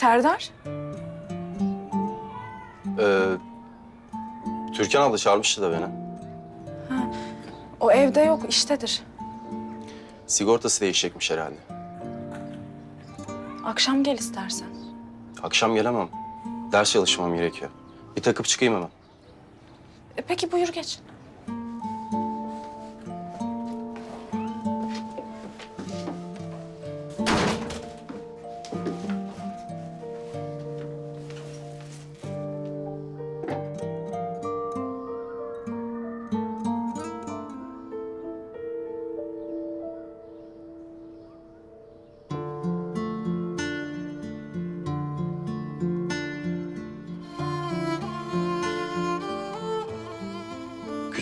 Serdar? Ee, Türkan abla çağırmıştı da beni. O evde yok, iştedir. Sigortası değişecekmiş herhalde. Akşam gel istersen. Akşam gelemem. Ders çalışmam gerekiyor. Bir takıp çıkayım hemen. E, peki buyur geç.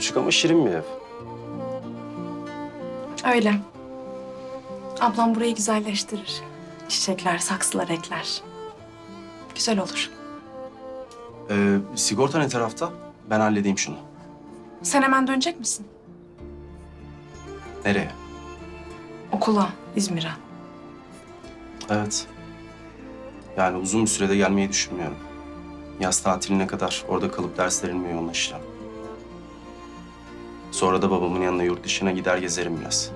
Küçük ama şirin bir ev. Öyle. Ablam burayı güzelleştirir. Çiçekler, saksılar ekler. Güzel olur. Ee, sigorta ne tarafta? Ben halledeyim şunu. Sen hemen dönecek misin? Nereye? Okula, İzmir'e. Evet. Yani uzun bir sürede gelmeyi düşünmüyorum. Yaz tatiline kadar orada kalıp derslerime yoğunlaşacağım. Sonra da babamın yanına yurt dışına gider gezerim biraz.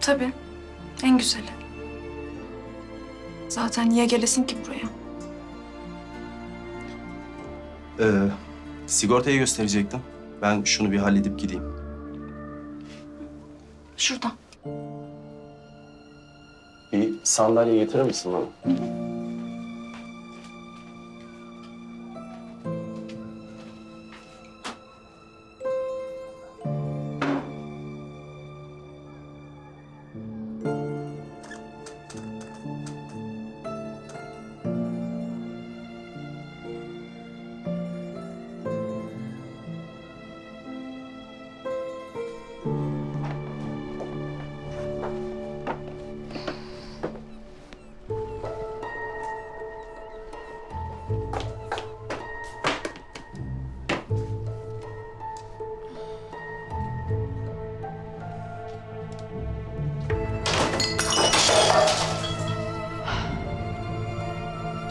Tabii. En güzeli. Zaten niye gelesin ki buraya? Ee, sigortayı gösterecektim. Ben şunu bir halledip gideyim. Şuradan. Bir sandalye getirir misin bana?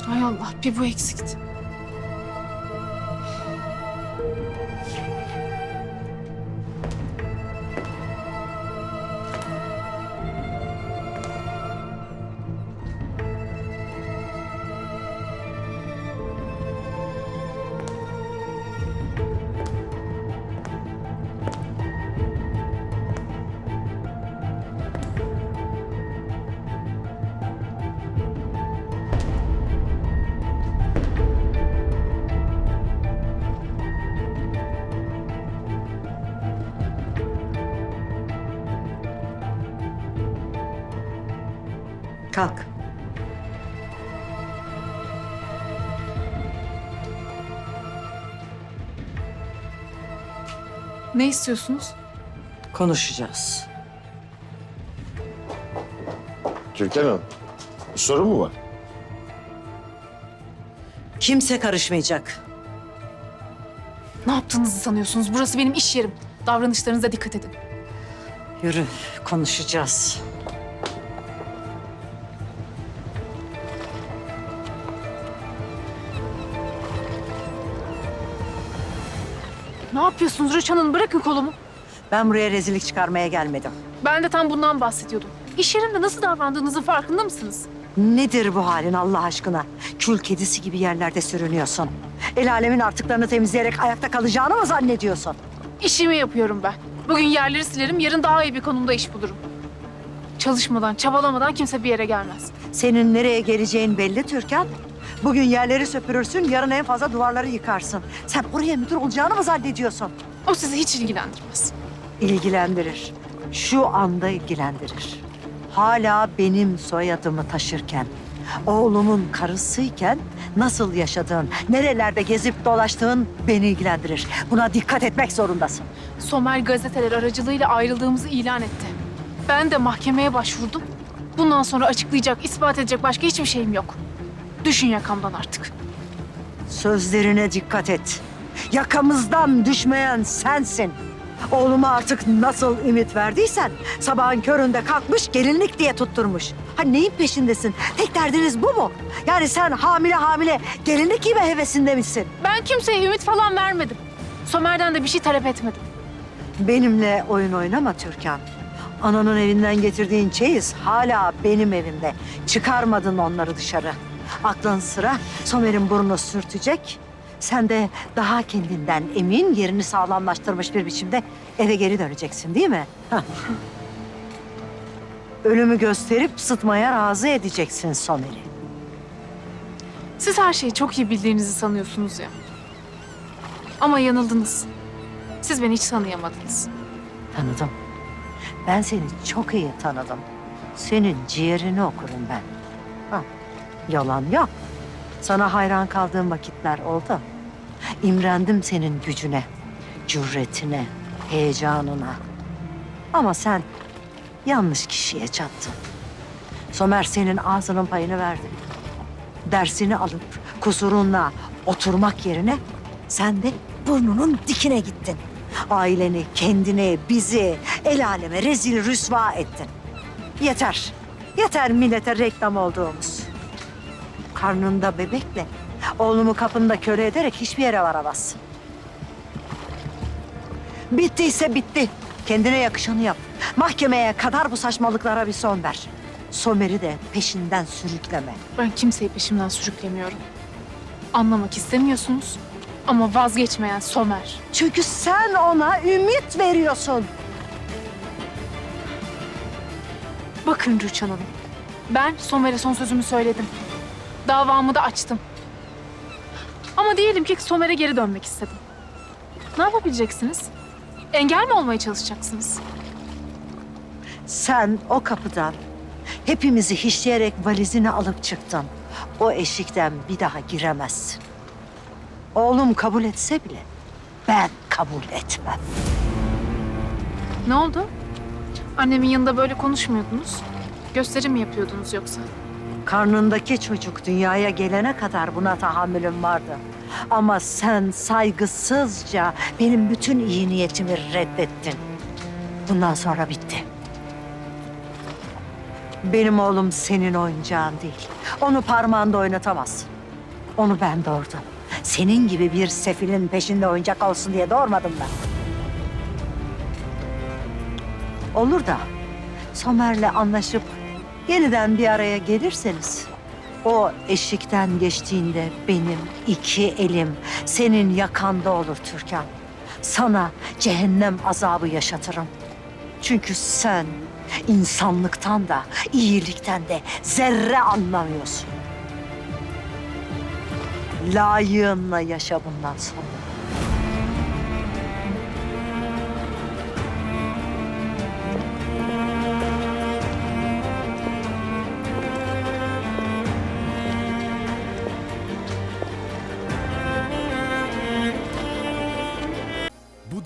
Hay Allah, bir bu eksikti. Kalk. Ne istiyorsunuz? Konuşacağız. Türkan Hanım, bir sorun mu var? Kimse karışmayacak. Ne yaptığınızı sanıyorsunuz? Burası benim iş yerim. Davranışlarınıza dikkat edin. Yürü, konuşacağız. Ne yapıyorsunuz Rüçhan Hanım? Bırakın kolumu. Ben buraya rezillik çıkarmaya gelmedim. Ben de tam bundan bahsediyordum. İş yerimde nasıl davrandığınızın farkında mısınız? Nedir bu halin Allah aşkına? Kül kedisi gibi yerlerde sürünüyorsun. El alemin artıklarını temizleyerek ayakta kalacağını mı zannediyorsun? İşimi yapıyorum ben. Bugün yerleri silerim, yarın daha iyi bir konumda iş bulurum. Çalışmadan, çabalamadan kimse bir yere gelmez. Senin nereye geleceğin belli Türkan. Bugün yerleri süpürürsün, yarın en fazla duvarları yıkarsın. Sen buraya müdür olacağını mı zannediyorsun? O sizi hiç ilgilendirmez. İlgilendirir. Şu anda ilgilendirir. Hala benim soyadımı taşırken, oğlumun karısıyken nasıl yaşadığın, nerelerde gezip dolaştığın beni ilgilendirir. Buna dikkat etmek zorundasın. Somer gazeteler aracılığıyla ayrıldığımızı ilan etti. Ben de mahkemeye başvurdum. Bundan sonra açıklayacak, ispat edecek başka hiçbir şeyim yok. Düşün yakamdan artık. Sözlerine dikkat et. Yakamızdan düşmeyen sensin. Oğluma artık nasıl ümit verdiysen sabahın köründe kalkmış gelinlik diye tutturmuş. Ha neyin peşindesin? Tek derdiniz bu mu? Yani sen hamile hamile gelinlik gibi hevesinde misin? Ben kimseye ümit falan vermedim. Somer'den de bir şey talep etmedim. Benimle oyun oynama Türkan. Ananın evinden getirdiğin çeyiz hala benim evimde. Çıkarmadın onları dışarı. Aklın sıra Somer'in burnunu sürtecek. Sen de daha kendinden emin yerini sağlamlaştırmış bir biçimde eve geri döneceksin değil mi? Hah. Ölümü gösterip sıtmaya razı edeceksin Somer'i. Siz her şeyi çok iyi bildiğinizi sanıyorsunuz ya. Ama yanıldınız. Siz beni hiç tanıyamadınız. Tanıdım. Ben seni çok iyi tanıdım. Senin ciğerini okurum ben. Yalan yok. Sana hayran kaldığım vakitler oldu. İmrendim senin gücüne, cüretine, heyecanına. Ama sen yanlış kişiye çattın. Somer senin ağzının payını verdi. Dersini alıp kusurunla oturmak yerine sen de burnunun dikine gittin. Aileni, kendini, bizi el aleme rezil rüsva ettin. Yeter. Yeter millete reklam olduğumuz. Karnında bebekle oğlumu kapında köle ederek hiçbir yere varamazsın. Bittiyse bitti. Kendine yakışanı yap. Mahkemeye kadar bu saçmalıklara bir son ver. Somer'i de peşinden sürükleme. Ben kimseyi peşimden sürüklemiyorum. Anlamak istemiyorsunuz ama vazgeçmeyen Somer. Çünkü sen ona ümit veriyorsun. Bakın Rüçhan Hanım. Ben Somer'e son sözümü söyledim. Davamı da açtım. Ama diyelim ki Somer'e geri dönmek istedim. Ne yapabileceksiniz? Engel mi olmaya çalışacaksınız? Sen o kapıdan hepimizi hişleyerek valizini alıp çıktın. O eşikten bir daha giremezsin. Oğlum kabul etse bile ben kabul etmem. Ne oldu? Annemin yanında böyle konuşmuyordunuz. Gösteri mi yapıyordunuz yoksa? Karnındaki çocuk dünyaya gelene kadar buna tahammülüm vardı. Ama sen saygısızca benim bütün iyi niyetimi reddettin. Bundan sonra bitti. Benim oğlum senin oyuncağın değil. Onu parmağında oynatamazsın. Onu ben doğurdum. Senin gibi bir sefilin peşinde oyuncak olsun diye doğurmadım ben. Olur da Somer'le anlaşıp yeniden bir araya gelirseniz o eşikten geçtiğinde benim iki elim senin yakanda olur Türkan. Sana cehennem azabı yaşatırım. Çünkü sen insanlıktan da iyilikten de zerre anlamıyorsun. Layığınla yaşa bundan sonra.